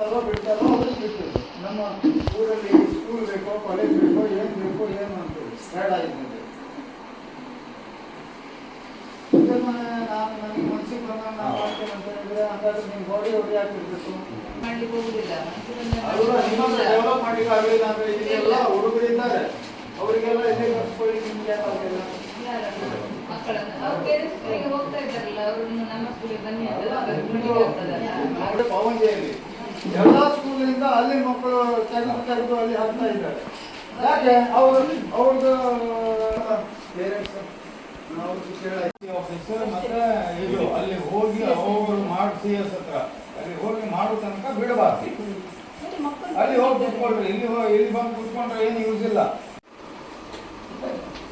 ಬಿಡ್ತಾರೋ ಬಿಡ್ತಾರೋ ನಮ್ಮ ಊರಲ್ಲಿ ಸ್ಕೂಲ್ ಬೇಕೋ ಕಾಲೇಜ್ ಬೇಕೋ ಏನು ಬೇಕೋ ಏನು ಅಂತೇಳಿ ಬೇಡ ಇದ್ದಂತೆ ನಾನು ನನಗೆ ಮನ್ಸಿಗೆ ಬಂದ ಅಂತ ಹೇಳಿದ್ರೆ ಹಾಗಾದ್ರೆ ಬಾಡಿ ಅವ್ರು ಯಾಕೆ ಇರಬೇಕು ಮಾಡ್ಲಿಕ್ಕೆ ಹೋಗುದಿಲ್ಲ ಡೆವಲಪ್ ಮಾಡ್ಲಿಕ್ಕೆ ಆಗಲಿಲ್ಲ ಅಂದ್ರೆ ಇಲ್ಲೆಲ್ಲ ಹುಡುಗರು ಇದ್ದಾರೆ ಅವರಿಗೆಲ್ಲ ಇಲ್ಲೇ ನಿಮ್ಗೆ ಯಾಕೆ ಆಗಿಲ್ಲ ಮಕ್ಕಳನ್ನ ಅವ್ರು ಹೋಗ್ತಾ ಇದ್ದಾರಲ್ಲ ಅವ್ರನ್ನು ನಮ್ಮ ಮತ್ತೆ ಪವನ್ಜಿಯಲ್ಲಿ ಎಲ್ಲ ಸ್ಕೂಲಿಂದ ಅಲ್ಲಿ ಮಕ್ಕಳು ತೆಗೆದು ತೆಗೆದು ಅಲ್ಲಿ ಹಾಕ್ತಾ ಇದ್ದಾರೆ. ಯಾಕೆ? ಅವರು ಅವ್ರದ್ದು ಪೇರೆಂಟ್ಸ್ ಅಲ್ಲಿ ಹೋಗಿ ಅವರು ಮಾಡಿಸಿ ಹತ್ರ. ಅಲ್ಲಿ ಹೋಗಿ ಮಾಡೋ ತನಕ ಬಿಡಬಾರ್ದು. ಅಲ್ಲಿ ಹೋಗಿ ಕುತ್ಕೊಂಡ್ರೆ ಇಲ್ಲಿ ಇಲ್ಲಿ ಬಂದು ಕೂತ್ಕೊಂಡ್ರೆ ಏನು ಯೂಸ್ ಇಲ್ಲ.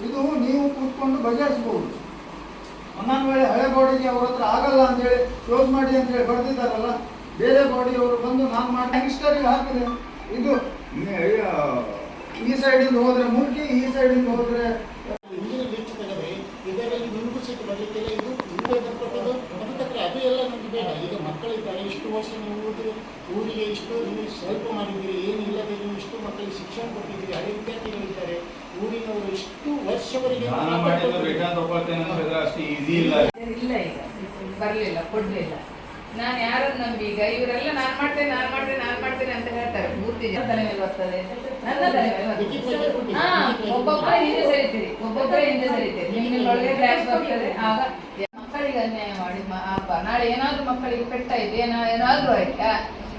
ಇದು ನೀವು ಕೂತ್ಕೊಂಡು ಬಗೆಹರಿಸ್ಬೋದು. ಒಂದೊಂದು ವೇಳೆ ಹಳೆ ಬೋರ್ಡಿಗೆ ಅವ್ರ ಹತ್ರ ಆಗಲ್ಲ ಅಂತ ಹೇಳಿ ಕ್ಲೋಸ್ ಮಾಡಿ ಅಂತ ಹೇಳಿ ಬರ್ದಿದ್ದಾರಲ್ಲ? ಬೇರೆ ಬಾಡಿ ಅವರು ಬಂದು ನಾನು ಮಾಡಿ ಇಷ್ಟರಿಗೆ ಹಾಕಿದೆ. ಇದು ಈ ಸೈಡಿಂದ ಹೋದ್ರೆ ಮುಲ್ಕಿ ಈ ಸೈಡಿಂದ ಹೋದ್ರೆ ಹಿಂದಿನ ಇದರಲ್ಲಿ ಬರಲಿಕ್ಕಿಲ್ಲ. ಇದು ಹಿಂದೆ ಬರ್ಕೊಟ್ಟದ್ದು. ಅದಕ್ಕೆ ಅದು ಎಲ್ಲ ನಮ್ಗೆ ಬೇಡ. ಈಗ ಮಕ್ಕಳಿದ್ದಾರೆ ಇಷ್ಟು ವರ್ಷ ನೀವು ಊರಿಗೆ ಊರಿಗೆ ಇಷ್ಟು ನೀವು ಸ್ವಲ್ಪ ಮಾಡಿದ್ದೀರಿ. ಏನು ಇಲ್ಲದೆ ನೀವು ಇಷ್ಟು ಮಕ್ಕಳಿಗೆ ಶಿಕ್ಷಣ ಕೊಟ್ಟಿದ್ದೀರಿ. ಹಳೆ ವಿದ್ಯಾರ್ಥಿಗಳಿದ್ದಾರೆ ಊರಿನವರು ಇಷ್ಟು ವರ್ಷವರೆಗೆ ಇಲ್ಲ. ಈಗ ಬರ್ಲಿಲ್ಲ ಕೊಡ್ಲಿಲ್ಲ. ನಾನು ಯಾರನ್ನು ನಂಬಿ? ಈಗ ಇವರೆಲ್ಲ ನಾನು ಮಾಡ್ತೇನೆ ನಾನು ಮಾಡ್ತೇನೆ ನಾನು ಮಾಡ್ತೇನೆ ಅಂತ ಹೇಳ್ತಾರೆ. ಪೂರ್ತಿ ಜನ. ತಲೆ ಮೇಲೆ ಬರ್ತದೆ. ನನ್ನ ತಲೆ ಮೇಲೆ ಬರ್ತದೆ. ಹಾ ಒಬ್ಬೊಬ್ಬರ ಹಿಂದೆ ಸರಿತೀರಿ. ಒಬ್ಬೊಬ್ಬರ ಹಿಂದೆ ಸರಿತೀರಿ. ನಿಮ್ಗೆ ಒಳ್ಳೆ ಫ್ಲಾಶ್ ಬರ್ತದೆ. ಆಗ ಮಕ್ಕಳಿಗೆ ಅನ್ಯಾಯ ಮಾಡಿ ಅಪ್ಪ ನಾಳೆ ಏನಾದ್ರೂ ಮಕ್ಕಳಿಗೆ ಪೆಟ್ಟಾಯ್ತು ಏನೋ ಏನಾದ್ರೂ ಆಯ್ತಾ?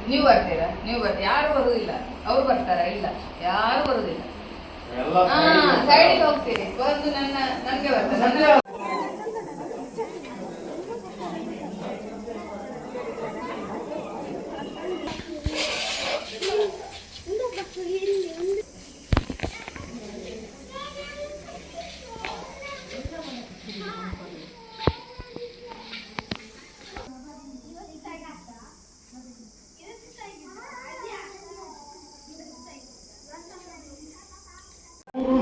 ನೀವು ಬರ್ತೀರಾ? ನೀವು ಬರ್ತೀರ ಯಾರು ಬರುದಿಲ್ಲ. ಅವ್ರು ಬರ್ತಾರಾ? ಇಲ್ಲ. ಯಾರು ಬರುದಿಲ್ಲ. ಎಲ್ಲ ಹಾ ಸೈಡಿಗೆ ಹೋಗ್ತೀರಿ. ಬಂದು ನನ್ನ ನನ್ಗೆ ಬರ್ತಾರೆ ನನ್ನ ಅವರು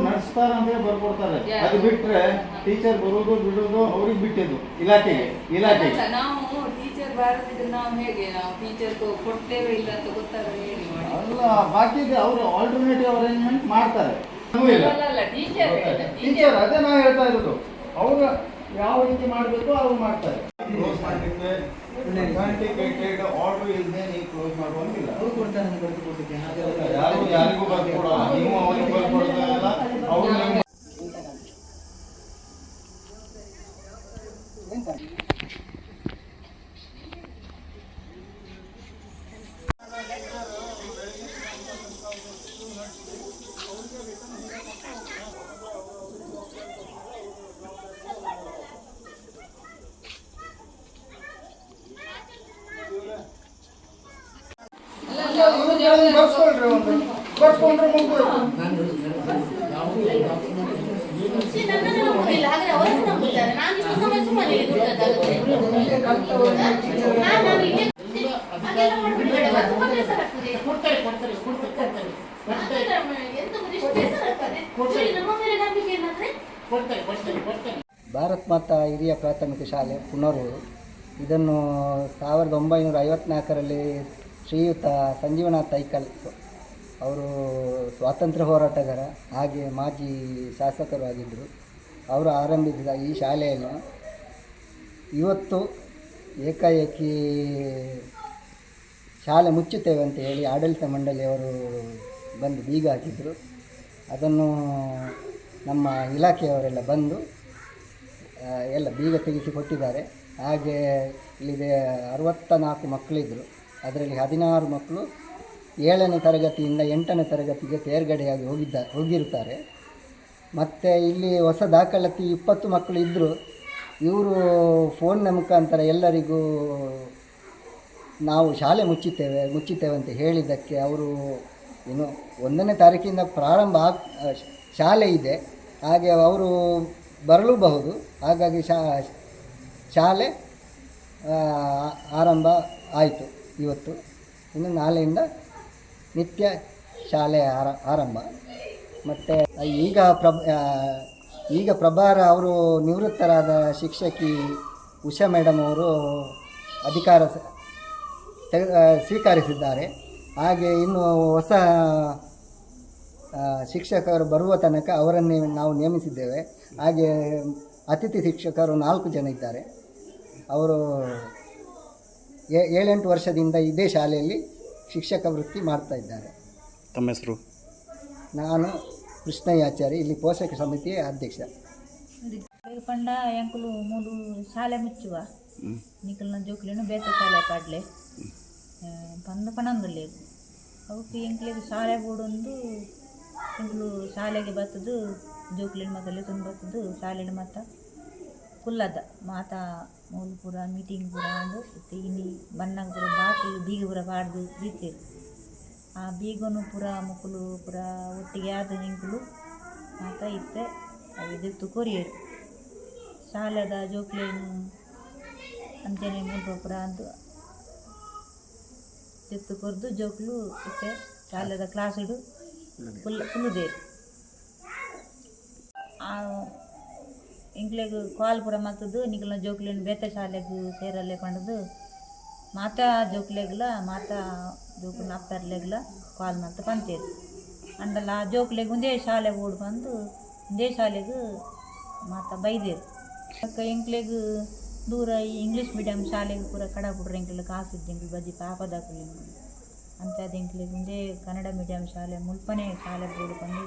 ನಡೆಸ್ತಾರ ಹೇಳಿ ಬರ್ಕೊಡ್ತಾರೆ? ಅದು ಬಿಟ್ರೆ ಟೀಚರ್ ಬರೋದು ಬಿಡೋದು ಅವ್ರಿಗೆ ಬಿಟ್ಟಿದ್ದು. ಇಲಾಖೆಗೆ ಇಲಾಖೆಗೆ. ನಾವು ಟೀಚರ್ ಬಾರದಿದ್ರೆ ನಾವು ಹೇಗೆ ನಾವು ಟೀಚರ್ ಕೊಡ್ತೇವೆ ಇಲ್ಲ ಅಂತ ಅಲ್ಲ ಬಾಕಿಗೆ ಅವರು ಆಲ್ಟರ್ನೇಟಿವ್ ಅರೇಂಜ್ಮೆಂಟ್ ಮಾಡ್ತಾರೆ. ಟೀಚರ್ ಅದೇ ನಾವು ಹೇಳ್ತಾ ಇರೋದು. ಅವರು ಯಾವ ರೀತಿ ಮಾಡಬೇಕು ಅವ್ರು ಮಾಡ್ತಾರೆ. ಕ್ಲೋಸ್ ಮಾಡಲಿಕ್ಕೆ ಅಥೆಂಟಿಕೇಟೆಡ್ ಆರ್ಡರ್ ಇಲ್ಲದೆ ನೀವು ಕ್ಲೋಸ್ ಮಾಡುವಂಗಿಲ್ಲ. ಯಾರು ಯಾರಿಗೂ ಬರ್ಕೊಡಲ್ಲ. ನೀವು ಅವರಿಗೆ ಬರ್ಕೊಡ್ತಾ ಇಲ್ಲ ಅವ್ರು ನಿಮ್ಗೆ ಬರ್ಸ್ಕೊಳ್ರಿ ಒಂದು ಬರ್ಸ್ಕೊಂಡ್ರೆ ಮುಗ್ದೋಯ್ತು ಶ್ರೀ ನನ್ನನ್ನು ನಂಬುದಿಲ್ಲ ಹಾಗಾದ್ರೆ ಅವರನ್ನು ನಂಬುತ್ತಾರೆ ನಾನು ಇಷ್ಟು ಸಮಯ ಸುಮ್ಮನೆ ಇಲ್ಲಿ ಕೂತದ್ದಾಗುತ್ತೆ ನಾನು ನಾನು ಇಲ್ಲೇ ಹಾಗೆಲ್ಲ ಮಾಡ್ಬಿಡ್ಬೇಡ ಮತ್ತೆ ತುಂಬ ಬೇಸರ ಆಗ್ತದೆ ಕೊಡ್ತಾರೆ ಕೊಡ್ತಾರೆ ಕೊಡ್ತಾರೆ ಕೊಡ್ತಾರೆ ಹಾಗಾದ್ರೆ ಎಂತ ಗೊತ್ತಾ, ಇಷ್ಟು ಬೇಸರ ಆಗ್ತದೆ ಶ್ರೀ ನಮ್ಮ ಮೇಲೆ ನಂಬಿಕೆ ಏನಂದ್ರೆ? ಕೊಡ್ತಾರೆ ಕೊಡ್ತಾರೆ ಕೊಡ್ತಾರೆ. ಭಾರತ್ ಮಾತಾ ಹಿರಿಯ ಪ್ರಾಥಮಿಕ ಶಾಲೆ ಪುನರೂರು ಇದನ್ನು ಸಾವಿರದ ಒಂಬೈನೂರ ಐವತ್ನಾಲ್ಕರಲ್ಲಿ ಶ್ರೀಯುತ ಸಂಜೀವನಾಥ್ ಐಕಲ್ ಅವರು ಸ್ವಾತಂತ್ರ್ಯ ಹೋರಾಟಗಾರ, ಹಾಗೆ ಮಾಜಿ ಶಾಸಕರು ಆಗಿದ್ದರು ಅವರು ಆರಂಭಿಸಿದ ಈ ಶಾಲೆಯನ್ನು ಇವತ್ತು ಏಕಾಏಕಿ ಶಾಲೆ ಮುಚ್ಚುತ್ತೇವೆ ಅಂತ ಹೇಳಿ ಆಡಳಿತ ಮಂಡಳಿಯವರು ಬಂದು ಬೀಗ ಹಾಕಿದರು. ಅದನ್ನು ನಮ್ಮ ಇಲಾಖೆಯವರೆಲ್ಲ ಬಂದು ಎಲ್ಲ ಬೀಗ ತೆಗೆಸಿಕೊಟ್ಟಿದ್ದಾರೆ ಹಾಗೆ ಇಲ್ಲಿದೆ ಅರವತ್ತ ನಾಲ್ಕು ಮಕ್ಕಳಿದ್ದರು ಅದರಲ್ಲಿ ಹದಿನಾರು ಮಕ್ಕಳು ಏಳನೇ ತರಗತಿಯಿಂದ ಎಂಟನೇ ತರಗತಿಗೆ ತೇರ್ಗಡೆಯಾಗಿ ಹೋಗಿದ್ದ, ಹೋಗಿರುತ್ತಾರೆ. ಮತ್ತು ಇಲ್ಲಿ ಹೊಸ ದಾಖಲಾತಿ ಇಪ್ಪತ್ತು ಮಕ್ಕಳು ಇದ್ದರು ಇವರು ಫೋನ್ನ ಮುಖಾಂತರ ಎಲ್ಲರಿಗೂ ನಾವು ಶಾಲೆ ಮುಚ್ಚುತ್ತೇವೆ ಮುಚ್ಚುತ್ತೇವೆ ಅಂತ ಹೇಳಿದ್ದಕ್ಕೆ ಅವರು ಏನು ಒಂದನೇ ತಾರೀಕಿಂದ ಪ್ರಾರಂಭ ಆಗ್, ಶಾಲೆ ಇದೆ. ಹಾಗೆ ಅವರು ಬರಲೂಬಹುದು. ಹಾಗಾಗಿ ಶಾ, ಶಾಲೆ ಆರಂಭ ಆಯಿತು. ಇವತ್ತು. ಇನ್ನು ನಾಳೆಯಿಂದ ನಿತ್ಯ ಶಾಲೆ ಆರ, ಆರಂಭ. ಮತ್ತು ಈಗ ಪ್ರಭ ಈಗ ಪ್ರಭಾರ ಅವರು ನಿವೃತ್ತರಾದ ಶಿಕ್ಷಕಿ ಉಷಾ ಮೇಡಮ್ ಅವರು ಅಧಿಕಾರ ಸ್ವೀಕರಿಸಿದ್ದಾರೆ. ಹಾಗೆ ಇನ್ನು ಹೊಸ ಶಿಕ್ಷಕರು ಬರುವ ತನಕ ಅವರನ್ನೇ ನಾವು ನೇಮಿಸಿದ್ದೇವೆ. ಹಾಗೆ ಅತಿಥಿ ಶಿಕ್ಷಕರು ನಾಲ್ಕು ಜನ ಇದ್ದಾರೆ. ಅವರು ಏಳೆಂಟು ವರ್ಷದಿಂದ ಇದೇ ಶಾಲೆಯಲ್ಲಿ ಶಿಕ್ಷಕ ವೃತ್ತಿ ಮಾಡ್ತಾ ಇದ್ದಾರೆ. ತಮ್ಮ ಹೆಸರು? ನಾನು ಕೃಷ್ಣಯ್ಯಾಚಾರಿ ಇಲ್ಲಿ ಪೋಷಕ ಸಮಿತಿಯ ಅಧ್ಯಕ್ಷ. ಪಂಡ ಎಂಕುಲು ಮೂಲು ಶಾಲೆ ಮುಚ್ಚುವ. ನಿಕಲ್ನ ಜೋಕ್ಲಿನ ಬೇತ ಶಾಲೆ ಪಾಡ್ಲೆ. ಬಂದು ಪಣಂದುಲ್ಲೇದು ಅವಕ್ಕೆ ಎಂಕ್ಲಿಗೆ ಶಾಲೆ ಬೋಡೊಂದು ಎಂಕ್ಲು ಶಾಲೆಗೆ ಬರ್ತದು ಜೋಕ್ಲಿನ ಮಗಲ್ಲಿ ತುಂಬ ಬರ್ತದ್ದು ಶಾಲೆನ ಮತ್ತ ಕುಲ್ಲದ ಮಾತ ಮೂಲು ಪೂರ ಮೀಟಿಂಗ್ ಪೂರ ಅಂದು ಇತ್ತು. ಇಲ್ಲಿ ಬನ್ನಗ ಪೂರ ಬಾಕಿ ಬೀಗ ಪೂರ ಪಾಡ್ದು ಬೀತೇರು ಆ ಬೀಗನು ಪೂರ ಮುಕ್ಕುಲು ಪೂರ ಒಟ್ಟಿಗೆ ಆದ ನಿಂಕುಲು ಮಾತ ಇತ್ತೆ. ಇದು ಕೊರಿಯರು ಶಾಲೆದ ಜೋಕ್ಲೇನು ಅಂಚನೆ ಮುಲ್ಪಪುರ ಅಂತ ತೆತ್ತು ಕೊರ್ದು ಜೋಕ್ಲು ಇತ್ತೆ. ಶಾಲೆದ ಕ್ಲಾಸ್ ಇಡು. ಕುಲ್ಲ ಕುಲ್ಲುದೇರು ಆ ಇಂಕ್ಲೆಗ್ ಕಾಲ್ ಪೂರ ಮತ್ತದು ನಿಕಲ್ನ ಜೋಕ್ಲೆನ್ ಬೇತ ಶಾಲೆಗ್ ಸೇರಲ್ಲೇ ಕೊಂಡದು ಮಾತ ಜೋಕ್ಲೆಗ್ಲ, ಮಾತ ಜೋಕ್ಲನ ಅಪ್ಪರ್ಲೆಗ್ಲ ಕಾಲ್ ಮತ್ತ ಪಂತೇರು. ಅಂಡಲ್ಲ ಆ ಜೋಕ್ಲೆಗ್ ಒಂದೇ ಶಾಲೆ ಓಡ್ ಬಂದು, ಒಂದೇ ಶಾಲೆಗ್ ಮಾತ ಬೈದೇರು. ಅಕ್ಕ ಎಂಕ್ಲೆಗ್ ದೂರ ಈ ಇಂಗ್ಲೀಷ್ ಮೀಡಿಯಂ ಶಾಲೆಗೆ ಪೂರ ಕಡ ಬಿಡ್ರಿ ಎಂಕ್ಲೆಗ್ ಕಾಸು ಬಜಿ ಬಜ್ಜಿ ಪಾಪದ ಅಂಥದ್ದು ಎಂಕ್ಲೆಗ್ ಒಂದೇ ಕನ್ನಡ ಮೀಡಿಯಂ ಶಾಲೆ, ಮುಲ್ಪನೆ ಶಾಲೆ ಬೋಡು ಬಂದು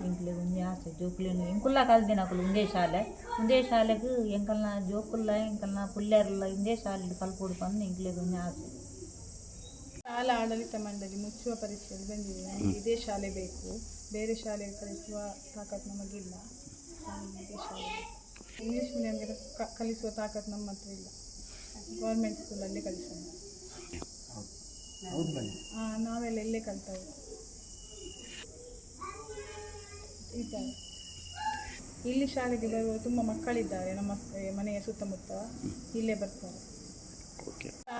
ಎಂಕ್ಲೆಗ್ ಒಂಜಿ ಆಸೆ ಜೋಕ್ಲೇನು ಎಂಕುಲ್ಲ ಕಲ್ದಿನ ಅಕುಲು ಉಂದೇ ಶಾಲೆ ಒಂದೇ ಶಾಲೆಗ್ ಎಂಕಲ್ನ ಜೋಕುಲ್ಲ ಎಂಕಲ್ನ ಪುಲ್ಯರ್ಲ ಇಂದೇ ಶಾಲೆಗೆ ಕಲ್ಪೋಡು ಬಂದು ಒಂಜಿ ಆಸೆ ಶಾಲಾ ಆಡಳಿತ ಮಂಡಳಿ ಮುಚ್ಚುವ ಪರೀಕ್ಷೆಯಲ್ಲಿ ಬಂದಿದೆ ನಮಗೆ ಇದೇ ಶಾಲೆ ಬೇಕು. ಬೇರೆ ಶಾಲೆಗೆ ಕಲಿಸುವ ತಾಕತ್ತು ನಮಗಿಲ್ಲ ನಮಗೆ ಇದೇ ಶಾಲೆ. ಇಂಗ್ಲೀಷ್ ಮೀಡಿಯಂಗೆ ಕ- ಕಲಿಸುವ ತಾಕತ್ತು ನಮ್ಮ ಹತ್ರ ಇಲ್ಲ ಗೌರ್ಮೆಂಟ್ ಸ್ಕೂಲಲ್ಲೇ ಕಲಿಸೋಣ ಆ, ನಾವೆಲ್ಲ ಇಲ್ಲೇ ಕಲ್ತವು ಇದ್ದಾರೆ. ಇಲ್ಲಿ ಶಾಲೆಗೆ ಬರುವ ತುಂಬ ಮಕ್ಕಳಿದ್ದಾರೆ ನಮ್ಮ ಮನೆಯ ಸುತ್ತಮುತ್ತ. ಇಲ್ಲೇ ಬರ್ತಾರೆ.